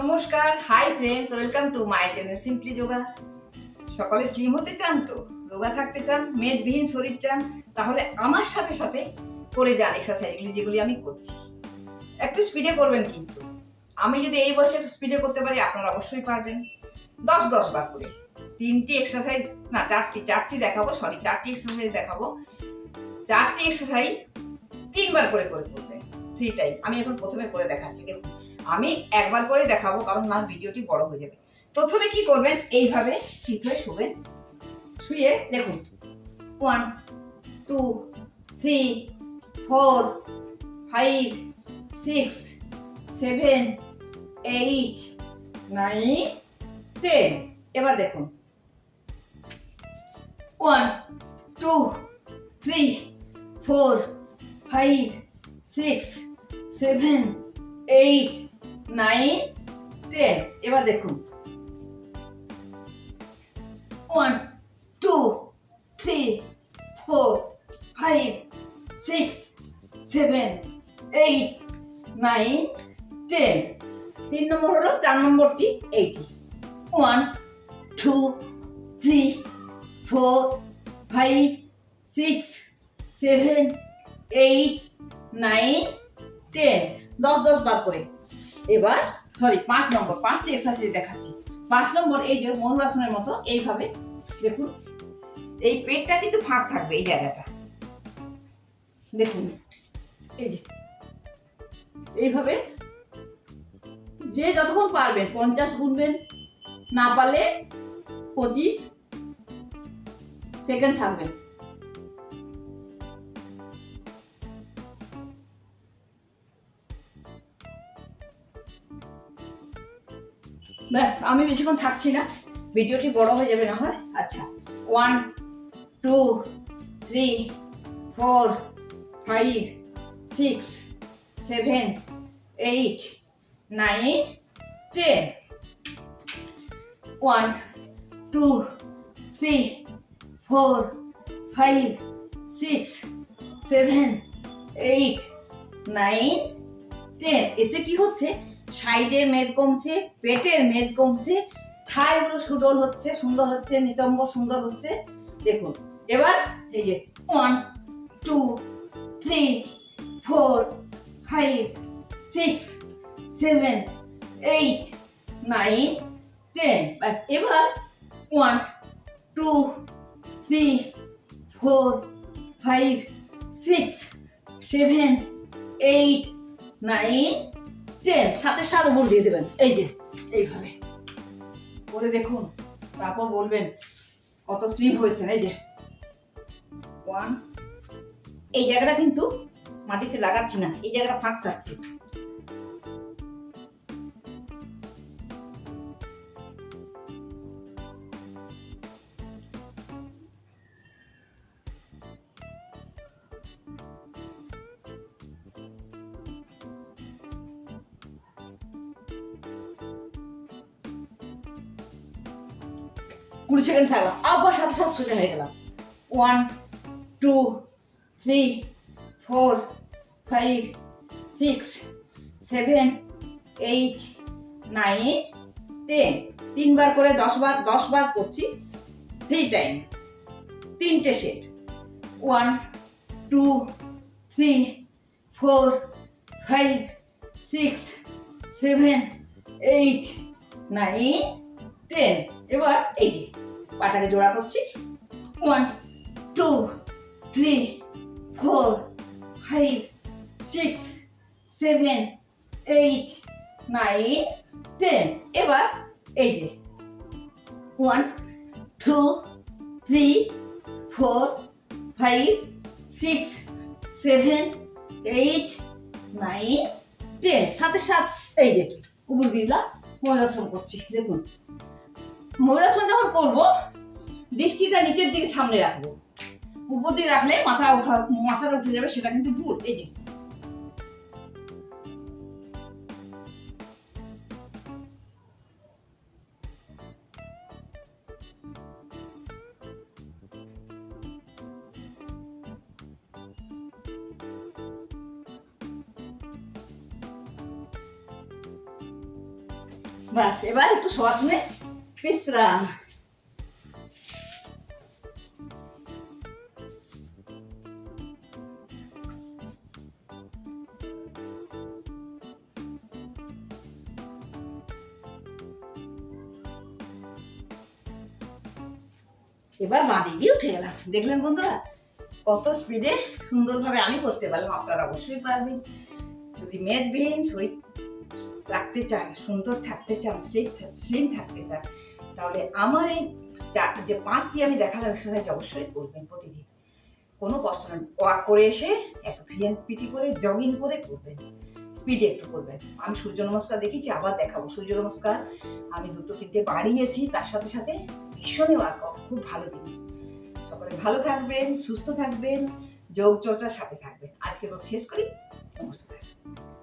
নমস্কার hi friends welcome to my channel simply yoga সকালে slim হতে চান তো? রোগা থাকতে চান, মেদবিহীন শরীর চান, তাহলে আমার সাথে সাথে করে যান এক্সারসাইজগুলি যেগুলি আমি করছি। একটু স্পিডে করবেন কিন্তু। আমি যদি এই বয়সে একটু স্পিডে করতে পারি, আপনারা অবশ্যই পারবেন। দশ দশ বার করে। তিনটি এক্সারসাইজ না, চারটি চারটি দেখাবো সরি চারটি এক্সারসাইজ দেখাবো। চারটি এক্সারসাইজ তিনবার করে করে করবেন। থ্রি টাইম আমি এখন প্রথমে করে দেখাচ্ছি, দেখুন। আমি একবার করে দেখাবো, কারণ না, ভিডিওটি বড় হয়ে যাবে। প্রথমে কি করবেন? এইভাবে ঠিক হয়ে শুবেন। শুয়ে দেখুন। One two three four five six seven eight nine ten এবার দেখুন। One two three four five six seven eight nine ten এবার দেখুন। One two three four five six seven eight nine ten তিন নম্বর হলো চার নম্বরটি এইটি one two three four five six seven eight nine ten দশ দশ বার করে। এবার সরি পাঁচ নম্বর, পাঁচটি এক্সারসাইজ দেখাচ্ছি। পাঁচ নম্বর এই যে মনুরাসনের মতো, এইভাবে, দেখুন, এই পেটটা কিন্তু ফাঁক থাকবে এই জায়গাটা। দেখুন, এই যে, এইভাবে যে যতক্ষণ পারবেন, পঞ্চাশ গুনবেন, না পারলে পঁচিশ সেকেন্ড থাকবেন। ব্যাস, আমি বেশিক্ষণ থাকছি না। ভিডিওটি বড় হয়ে যাবে না হয়? আচ্ছা। One two three four five six seven eight nine ten one two three four five six seven eight nine ten এতে কি হচ্ছে? সাইডের মেদ কমছে, পেটের মেদ কমছে থাইগুলো সুডল হচ্ছে, সুন্দর হচ্ছে নিতম্ব সুন্দর হচ্ছে। দেখুন, এবার এই যে one two three four five six seven eight nine ten ব্যাস, এবার one two three four five six seven eight nine সাথে সাত উপর দিয়ে দেবেন। এই যে, এইভাবে। করে দেখুন, তারপর বলবেন কত স্লিপ হয়েছে, এই যে। ওয়ান এই জায়গাটা কিন্তু মাটিতে লাগাচ্ছি না, এই জায়গাটা ফাঁক থাকছে। কুড়ি সেকেন্ড থাকলাম, আবার সাথে সাথে সোজা হয়ে গেলাম। One two three four five six seven eight nine ten তিনবার করে দশ বার দশ বার করছি থ্রি টাইম তিনটে set one two three four five six seven eight nine ten এবার এই যে পাটাকে জোড়া করছি। One two three four five six seven eight nine ten এবার এই যে one two three four five six seven eight nine ten সাথে সাত, এই যে উপর দিলাম মহিলাশ্রম করছি, দেখুন। ময়ূরাসন যখন করব, দৃষ্টিটা নিচের দিকে সামনে রাখব। উপর দিকে রাখলে মাথা উঠা, মাথাটা উঠে যাবে, সেটা কিন্তু ভুল, এই যে। বাস, এবার একটু শ্বাস নে বিশ্রাম এবার মা দিদি উঠে গেলাম দেখলেন বন্ধুরা, কত স্পিডে সুন্দরভাবে আমি করতে পারলাম। আপনারা অবশ্যই পারবেন। যদি মেদবিহীন শরীর রাখতে চান, সুন্দর থাকতে চান স্লিম থাকতে চান তাহলে আমার এই যে পাঁচটি আমি দেখালাম এক্সারসাইজ অবশ্যই করবেন প্রতিদিন। কোনো কষ্ট নেই ওয়াক করে এসে একটু ভিএন পিটি করে জগিং করে করবেন। স্পিডে একটু করবেন। আমি সূর্য নমস্কার দেখেছি আবার দেখাবো। সূর্য নমস্কার, আমি দুটো তিনটে বাড়িয়েছি, তার সাথে সাথে ভীষণই ওয়ার্কআউট খুব ভালো জিনিস। সকলে ভালো থাকবেন, সুস্থ থাকবেন, যোগ চর্চার সাথে থাকবেন। আজকে শেষ করি। নমস্কার।